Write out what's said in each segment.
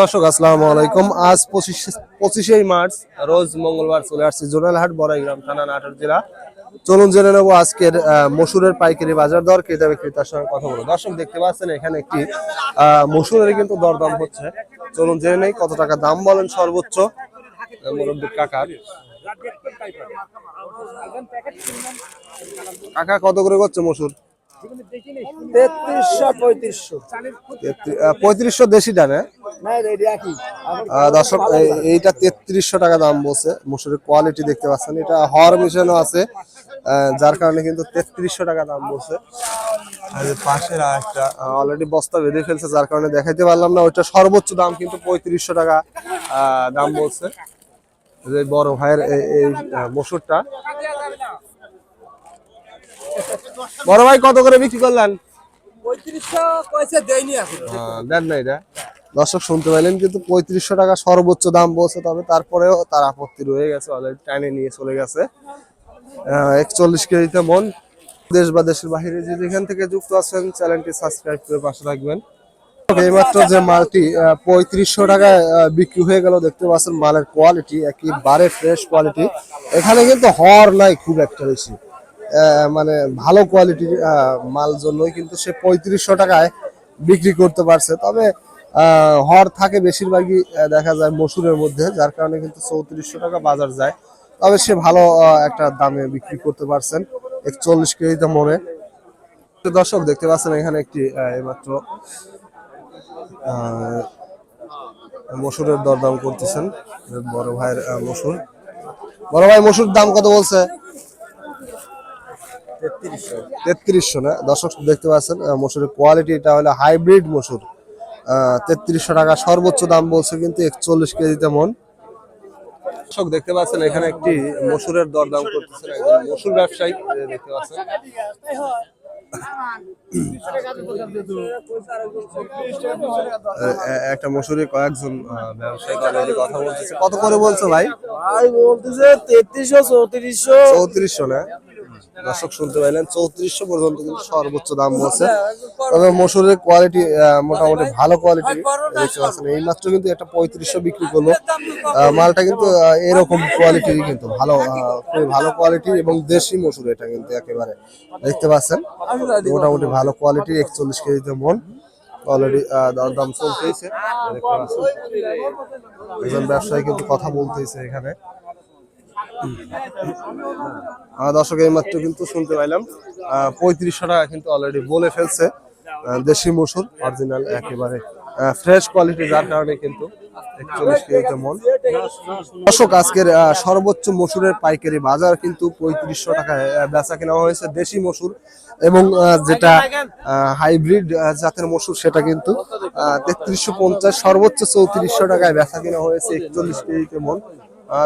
দর্শক আসসালামু আলাইকুম। আজ পঁচিশ পঁচিশে মার্চ রোজ মঙ্গলবার চলে আসছে জোনালহাট বড়াইগ্রাম থানা নাটোর জেলা। চলুন জেনে নেব আজকের মসুরের পাইকারি বাজার দর ক্রেতা বিক্রেতার সঙ্গে কথা বলব। দর্শক দেখতে পাচ্ছেন এখানে একটি মসুরের কিন্তু দরদাম হচ্ছে। চলুন জেনে নেই কত টাকা দাম বলেন সর্বোচ্চ। মুরব্বী কাকার কাকা কত করে করছে মসুর? তেত্রিশশো পঁয়ত্রিশশো। পঁয়ত্রিশশো দেশিটা না না এটা একই আহ, দর্শক এইটা তেত্রিশশো টাকা দাম বলছে। মসুরের কোয়ালিটি দেখতে পাচ্ছেন। এটা হর মিশানো আছে। আহ, যার কারণে কিন্তু তেত্রিশশো টাকা দাম বলছে। পাশের একটা অলরেডি বস্তা বেঁধে ফেলছে যার কারণে দেখাইতে পারলাম না। ওইটা সর্বোচ্চ দাম কিন্তু পঁয়ত্রিশশো টাকা আহ, দাম বলছে। যে বড় ভাইয়ের এই- এই মসুরটা। বড় ভাই কত করে বিক্রি করলেন? দেন না এটা। দর্শক শুনতে পাইলেন কিন্তু পঁয়ত্রিশশো টাকা সর্বোচ্চ দাম বলছে, তবে তারপরেও তার আপত্তি রয়ে গেছে, অলরেডি টাইনে নিয়ে চলে গেছে। একচল্লিশ কেজিতে মন। দেশ বা দেশের বাইরে যে যেখান থেকে যুক্ত আছেন, চ্যানেলটি সাবস্ক্রাইব করে পাশে রাখবেন এইমাত্র যে মালটি পঁয়ত্রিশশো টাকায় বিক্রি হয়ে গেল, দেখতে পাচ্ছেন মালের কোয়ালিটি একেবারে ফ্রেশ কোয়ালিটি এখানে কিন্তু হর নাই খুব একটা বেশি। মানে ভালো কোয়ালিটির মাল জন্যই কিন্তু সে পঁয়ত্রিশশো টাকায় বিক্রি করতে পারছে। তবে হর থাকে বেশিরভাগই দেখা যায় মসুরের মধ্যে যার কারণে কিন্তু চৌত্রিশশো টাকা বাজার যায়। তবে সে ভালো একটা দামে বিক্রি করতে পারছেন একচল্লিশ কেজিতে মনে। দর্শক দেখতে পাচ্ছেন এখানে একটি আহ, এইমাত্র মসুরের দরদাম করতেছেন বড় ভাইয়ের মসুর। বড় ভাই মসুর দাম কত বলছে? তেত্রিশশো। না? দর্শক দেখতে পাচ্ছেন মসুরের কোয়ালিটি এটা হলো হাইব্রিড মসুর। তেত্রিশশো টাকা সর্বোচ্চ দাম বলছে কিন্তু একচল্লিশ কেজিতে মন। দর্শক দেখতে পাচ্ছেন এখানে একটি মসুরের দরদাম করতেছেন একজন মসুর ব্যবসায়ী দেখতে পাচ্ছেন। একটা মসুরে কয়েকজন আহ, ব্যবসায়ী কথা বলতেছে। কত করে বলছো ভাই? ভাই বলতেছে তেত্রিশশো চৌত্রিশশো। চৌত্রিশশো না? দর্শক শুনতে পাইলেন চৌত্রিশশো পর্যন্ত কিন্তু সর্বোচ্চ দাম বলছে। তবে মসুরের কোয়ালিটি মোটামুটি ভালো কোয়ালিটি দেখতে পাচ্ছেন। এই মাত্র কিন্তু একটা পঁয়ত্রিশশো বিক্রি করল। মালটা কিন্তু এরকম কোয়ালিটির কিন্তু ভালো খুবই ভালো কোয়ালিটি এবং দেশি মসুর এটা কিন্তু একেবারে দেখতে পাচ্ছেন। মোটামুটি ভালো কোয়ালিটি একচল্লিশ কেজিতে মন। অলরেডি দরদাম চলতেইছে। একজন ব্যবসায়ী কিন্তু কথা বলতেছে এখানে। দর্শক, এই মাত্র কিন্তু শুনতে পাইলাম। পঁয়ত্রিশশো টাকা কিন্তু অলরেডি বলে ফেলছে। দেশি মসুর অরিজিনাল একেবারে ফ্রেশ কোয়ালিটি যার কারণে কিন্তু একচল্লিশ কেজিতে মন। দর্শক, আজকের সর্বোচ্চ মসুরের পাইকারি বাজার কিন্তু পঁয়ত্রিশশো টাকায় বেচা কেনা হয়েছে দেশি মসুর এবং যেটা হাইব্রিড জাতের মসুর, সেটা কিন্তু তেত্রিশশো পঞ্চাশ, সর্বোচ্চ চৌত্রিশশো টাকায় বেচা কেনা হয়েছে একচল্লিশ কেজিতে মন।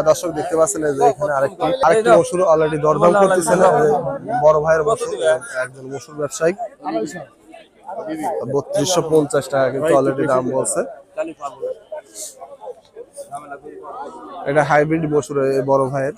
দর্শক দেখতে পাচ্ছেন যে এখানে আরেকটি আরেকটি মসুর অলরেডি দরদাম করতেছেন বড় ভাইয়ের মসুর একজন মসুর ব্যবসায়ী। বত্রিশশো পঞ্চাশ টাকা কিন্তু অলরেডি দাম বলছে। এটা হাইব্রিড মসুর বড় ভাইয়ের।